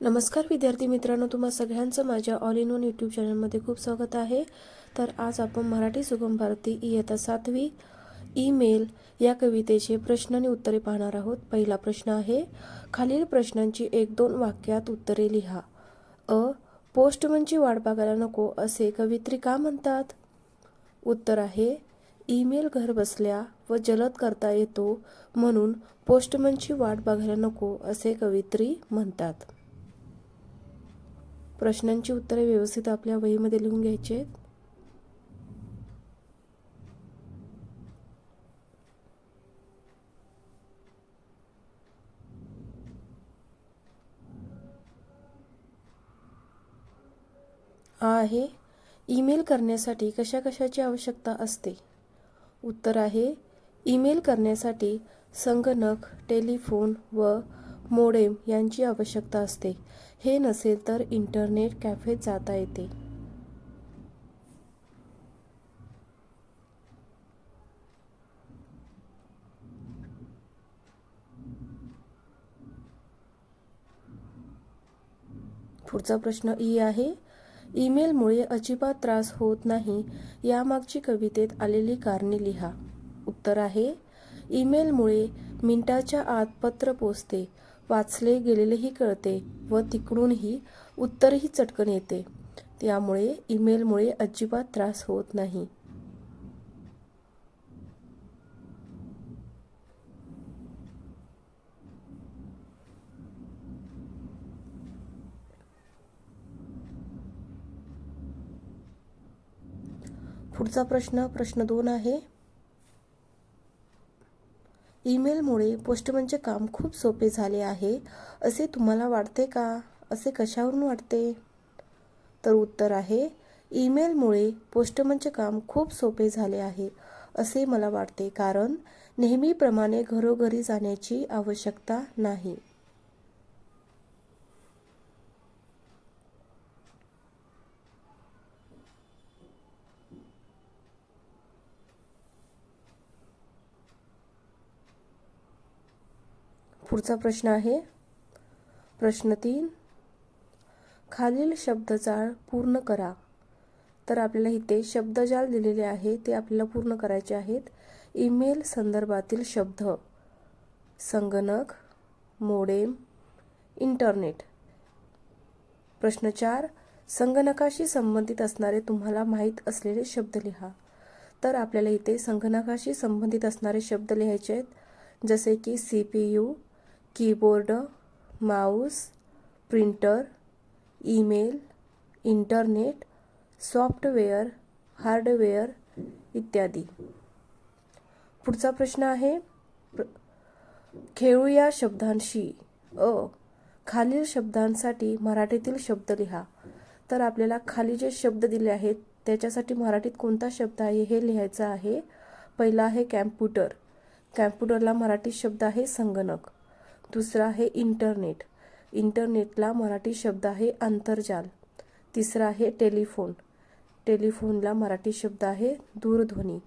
नमस्कार विद्यार्थी मित्रांनो तुम्हा सगळ्यांचं माझ्या ऑल इन वन यूट्यूब चॅनलमध्ये खूप स्वागत आहे. तर आज आपण मराठी सुगम भारती इयत्ता सातवी ईमेल या कवितेचे प्रश्न आणि उत्तरे पाहणार आहोत. पहिला प्रश्न आहे खालील प्रश्नांची एक दोन वाक्यात उत्तरे लिहा. अ पोस्टमनची वाट बघायला नको असे कवित्री का म्हणतात? उत्तर आहे ईमेल घर बसल्या व जलद करता येतो म्हणून पोस्टमनची वाट बघायला नको असे कवित्री म्हणतात. प्रश्नांची उत्तरे व्यवस्थित आपल्या वहीमध्ये लिहून घ्यायची आहेत. आहे ईमेल करण्यासाठी कशा कशाची आवश्यकता असते? उत्तर आहे ईमेल करण्यासाठी संगणक टेलिफोन व मोडेम यांची आवश्यकता असते. हे नसेल तर इंटरनेट कॅफेत जाता येते. पुढचा प्रश्न ई आहे. ईमेलमुळे अजिबात त्रास होत नाही. यामागची कवितेत आलेली कारणे लिहा. उत्तर आहे. ईमेलमुळे मिनिटाच्या आत पत्र पोचते. वाचले गेलेलेही कळते व तिकडूनही उत्तरही चटकन येते. त्यामुळे ईमेलमुळे अजिबात त्रास होत नाही. पुढचा प्रश्न प्रश्न दोन आहे. ईमेलमुळे पोस्टमनचे काम खूप सोपे झाले आहे. असे तुम्हाला वाटते का? असे कशावरून वाटते? तर उत्तर आहे ईमेलमुळे पोस्टमनचे काम खूप सोपे झाले आहे असे मला वाटते. कारण नेहमीप्रमाणे घरोघरी जाण्याची आवश्यकता नाही. पुढचा प्रश्न आहे. प्रश्न तीन. खालील शब्दजाळ पूर्ण करा. तर आपल्याला इथे शब्दजाळ दिलेले आहे ते आपल्याला पूर्ण करायचे आहेत. ईमेल संदर्भातील शब्द. संगणक मोडेम इंटरनेट. प्रश्न चार. संगणकाशी संबंधित असणारे तुम्हाला माहीत असलेले शब्द लिहा. तर आपल्याला इथे संगणकाशी संबंधित असणारे शब्द लिहायचे आहेत. जसे की C P U keyboard mouse printer email internet software hardware इत्यादी. पुढचा प्रश्न आहे प्र- खेळूया शब्दांशी. अ. खालील शब्दांसाठी मराठीतील शब्द लिहा. तर आपल्याला खाली जे शब्द दिले आहेत त्याच्यासाठी मराठीत कोणता शब्द आहे हे लिहायचं आहे. पहिला आहे कॅम्प्युटर. कॅम्प्युटरला मराठी शब्द आहे संगणक. दुसरा आहे इंटरनेट. इंटरनेटला मराठी शब्द आहे आंतरजाल तिसरा आहे टेलिफोन. टेलिफोनला मराठी शब्द आहे दूरध्वनी.